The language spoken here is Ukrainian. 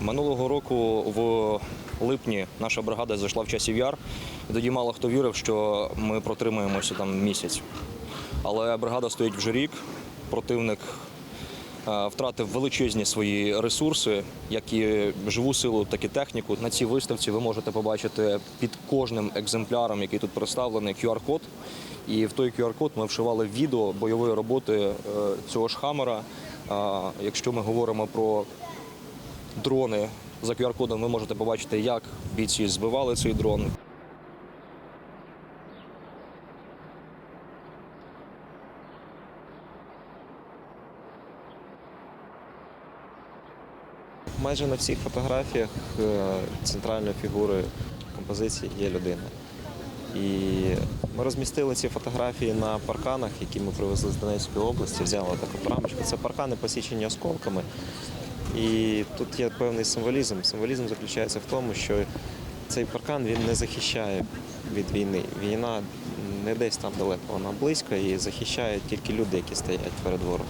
Минулого року в липні наша бригада зайшла в часів яр, і тоді мало хто вірив, що ми протримаємося там місяць. Але бригада стоїть вже рік, противник е, втратив величезні свої ресурси, як і живу силу, так і техніку. На цій виставці ви можете побачити під кожним екземпляром, який тут представлений, QR-код. І в той QR-код ми вшивали відео бойової роботи е, цього ж хамера. Якщо ми говоримо про дрони за QR-кодом, ви можете побачити, як бійці збивали цей дрон, Майже на всіх фотографіях е, центральною фігурою композиції є людина. І ми розмістили ці фотографії на парканах, які ми привезли з Донецької області, взяли таку рамочку. Це паркани посічені осколками. І тут є певний символізм. Символізм заключається в тому, що цей паркан він не захищає від війни. Війна не десь там далеко, вона близько і захищає тільки люди, які стоять перед ворогом.